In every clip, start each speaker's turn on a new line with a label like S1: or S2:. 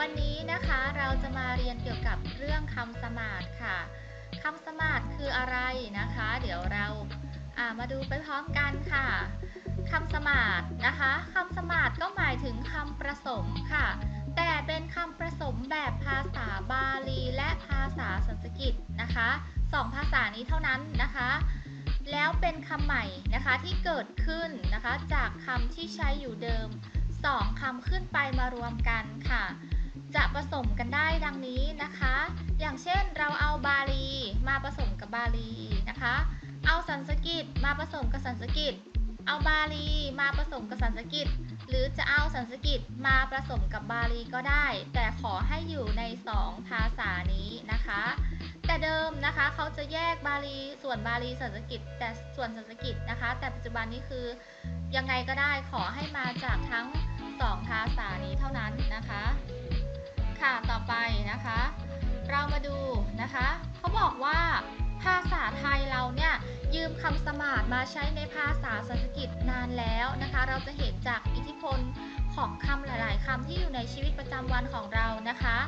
S1: วันนี้นะคะเราจะมาเรียนเกี่ยวกับเรื่องคำสมาร์ทค่ะคำสมาร์ทคืออะไรนะคะ เดี๋ยวเราามาดูไปพร้อมกันค่ะคำสมาร์ทนะคะคำสมาร์ทก็หมายถึงคำผสมค่ะ แต่เป็นคำผสมแบบภาษาบาลีและภาษาสันสกฤตนะคะสองภาษานี้เท่านั้นนะคะแล้วเป็นคำใหม่นะคะที่เกิดขึ้นนะคะจากคำที่ใช้อยู่เดิมสองคำขึ้นไปมารวมกันค่ะ จะผสมกันได้ดังนี้นะคะ อย่างเช่นเราเอาบาลีมาผสมกับบาลีนะคะ เอาสันสกฤตมาผสมกับสันสกฤตเอาบาลีมาผสมกับสันสกฤตหรือจะเอาสันสกฤตมาผสมกับบาลีก็ได้ แต่ขอให้อยู่ใน 2 ภาษานี้นะคะ แต่เดิมนะคะเขาจะแยกบาลีส่วนบาลีสันสกฤตแต่ส่วนสันสกฤตนะคะ แต่ปัจจุบันนี้คือยังไงก็ได้ขอให้มาจากทั้ง 2 ภาษานี้เท่านั้นนะคะ ค่ะต่อไปนะคะ เรามาดูนะคะเขาบอกว่าภาษาไทยเราเนี่ยยืมคำสมาร์ทมาใช้ในภาษาสันสกฤตนานแล้วนะคะ เราจะเห็นจากอิทธิพลของคำหลาย ๆคำที่อยู่ในชีวิตประจำวันของเรานะคะ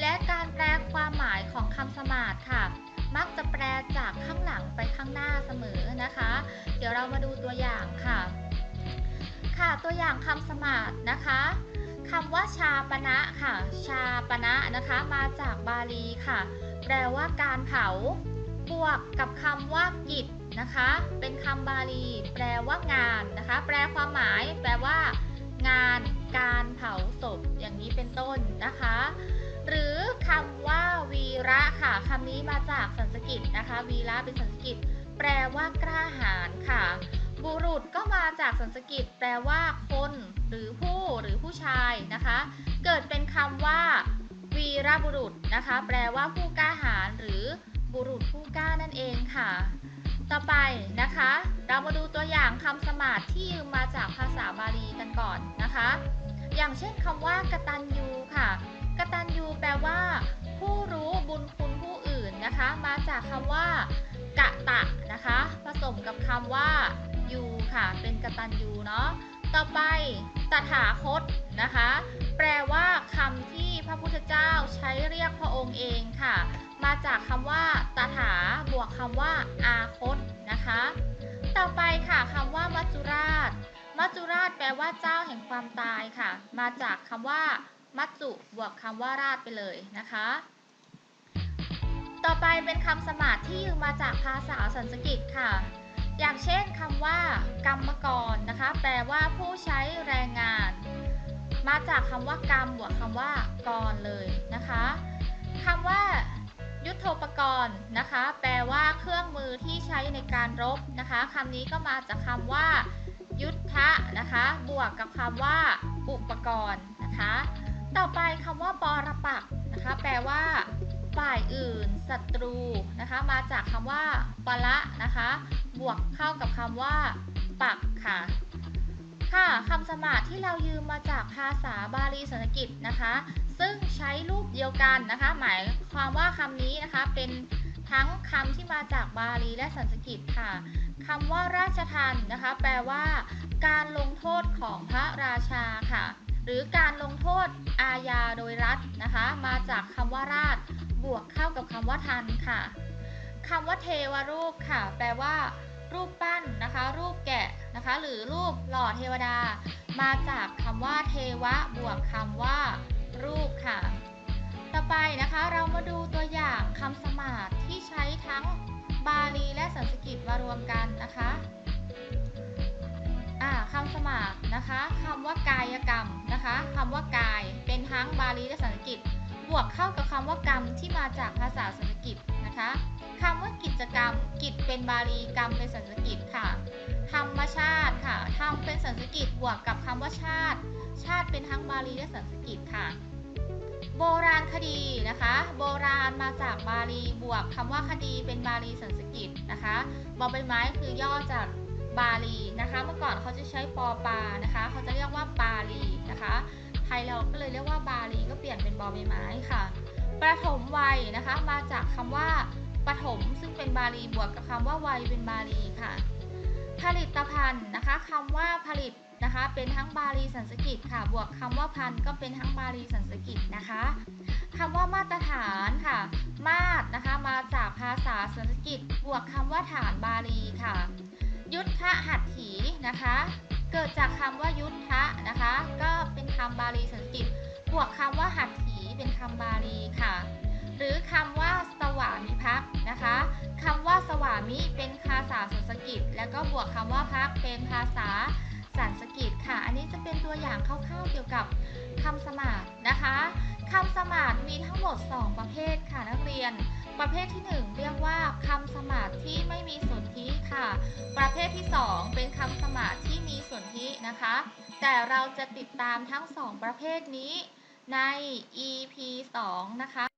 S1: และการแปลความหมายของคำสมาร์ทค่ะ มักจะแปลจากข้างหลังไปข้างหน้าเสมอนะคะ เดี๋ยวเรามาดูตัวอย่างค่ะ ค่ะตัวอย่างคำสมาร์ทนะคะ คำว่าชาปณะค่ะ ชาปณะนะคะมาจากบาลีค่ะ แปลว่าการเผา บวกกับคำว่ากิจนะคะ เป็นคำบาลี แปลว่างานนะคะ แปลความหมาย แปลว่า งานการเผาศพอย่างนี้เป็นต้นนะคะ หรือคำว่าวีระค่ะคำนี้มาจากสันสกฤตนะคะ วีระเป็นสันสกฤตแปลว่ากล้าหาญค่ะ บุรุษก็มาจากสันสกฤตแปลว่าคน หรือผู้หรือผู้ชายนะคะ เกิดเป็นคำว่า วีรบุรุษนะคะ แปลว่าผู้กล้าหาญหรือบุรุษผู้กล้านั่นเองค่ะ ต่อไปนะคะ เรามาดูตัวอย่างคำสมาร์ทที่ยืมมาจากภาษาบาลีกันก่อนนะคะ อย่างเช่นคำว่ากตัญญูค่ะกตัญญูแปลว่า ผู้รู้บุญคุณผู้อื่นนะคะ มาจากคำว่ากะตะนะคะ ผสมกับคำว่ายูค่ะ เป็นกตัญญูเนาะ ต่อไปตถาคตนะคะ แปลว่าคำที่พระพุทธเจ้าใช้เรียกพระองค์เองค่ะ มาจากคำว่าตถาบวกคำว่า อาคตนะคะ ต่อไปค่ะคำว่ามัจจุราช มัจจุราชแปลว่าเจ้าแห่งความตายค่ะ มาจากคำว่า มัจจุบวกคำว่าราชไปเลยนะคะ ต่อไปเป็นคำสมาร์ทที่ยืมมาจากภาษาสันสกฤตค่ะ อย่างเช่นคำว่า กรรมกรนะคะ แปลว่าผู้ใช้แรงงาน มาจากคำว่ากรรมบวกคำว่ากรเลยนะคะคำว่า ยุทโธปกรณ์นะคะ แปลว่าเครื่องมือที่ใช้ในการรบนะคะคำนี้ก็มาจากคำว่า ยุทธะนะคะ บวกกับคำว่าอุปกรณ์นะคะ ต่อไปคำว่าปรปักนะคะ แปลว่า ฝ่ายอื่นศัตรูนะคะมาจากคำว่าปะละนะคะบวกเข้ากับคำว่า ปักค่ะ ค่ะคำสมาร์ทที่เรายืมมาจากภาษาบาลีสันสกฤตนะคะ ซึ่งใช้รูปเดียวกันนะคะ หมายความว่าคำนี้นะคะเป็นทั้งคำที่มาจากบาลีและสันสกฤตค่ะคำว่าราชทันนะคะ แปลว่า การลงโทษของพระราชาค่ะ หรือการลงโทษอาญาโดยรัฐนะคะ มาจากคำว่าราช บวกเข้ากับคำว่าทันค่ะคำว่าเทวรูปค่ะ แปลว่า รูปปั้นนะคะ รูปแกะนะคะ หรือรูปหล่อเทวดา มาจากคำว่าเทวะ บวกคำว่า รูปค่ะ ต่อไปนะคะเรามาดูตัวอย่างคำสมาร์ทที่ใช้ทั้งบาลีและสันสกฤตมารวมกันนะคะคำสมาร์ทนะคะคำว่ากายกรรมนะคะคำว่ากายเป็นทั้งบาลีและสันสกฤต บวกเข้ากับคำว่ากรรมที่มาจากภาษาสันสกฤตนะคะคำว่ากิจกรรม กิจเป็นบาลีกรรมเป็นสันสกฤตค่ะธรรมชาติค่ะธรรมเป็นสันสกฤตบวกกับคำว่าชาติ ชาติเป็นทั้งบาลีและสันสกฤตค่ะ โบราณคดีนะคะ โบราณมาจากบาลีบวกคำว่าคดีเป็นบาลีสันสกฤตนะคะบอใบไม้คือย่อจากบาลีนะคะ เมื่อก่อนเขาจะใช้ปอปานะคะ เขาจะเรียกว่าบาลีนะคะ ไทยเราก็เลยเรียกว่าบาลีก็เปลี่ยนเป็นบอใบไม้ค่ะประถมวัยนะคะ มาจากคำว่าปฐมซึ่งเป็นบาลีบวกกับคำว่าวัยเป็นบาลีค่ะ ผลิตภัณฑ์นะคะคำว่าผลิตนะคะ เป็นทั้งบาลีสันสกฤตค่ะ บวกคำว่าพันก็เป็นทั้งบาลีสันสกฤตนะคะคำว่ามาตรฐานค่ะ มาตรนะคะ มาจากภาษาสันสกฤตบวกคำว่าฐานบาลีค่ะ ยุทธหัตถีนะคะ เกิดจากคำว่ายุทธะนะคะ ก็เป็นคำบาลีสันสกฤตบวกคำว่าหัตถีเป็นคำบาลีค่ะ หรือคำว่าสวามิภักดิ์นะคะคำว่าสวามิเป็นภาษาสันสกฤตแล้วก็บวกคำว่าพักเป็นภาษาสันสกฤตค่ะ อันนี้จะเป็นตัวอย่างคร่าวๆเกี่ยวกับคำสมาร์นะคะคำสมาร์มีทั้งหมด 2 ประเภทค่ะนักเรียน ประเภทที่ 1 เรียกว่าคำสมาร์ที่ไม่มีสนธิค่ะ ประเภทที่ 2 เป็นคำสมาร์ที่ นะคะ แต่เราจะติดตามทั้ง 2 ประเภทนี้ใน EP 2 นะคะ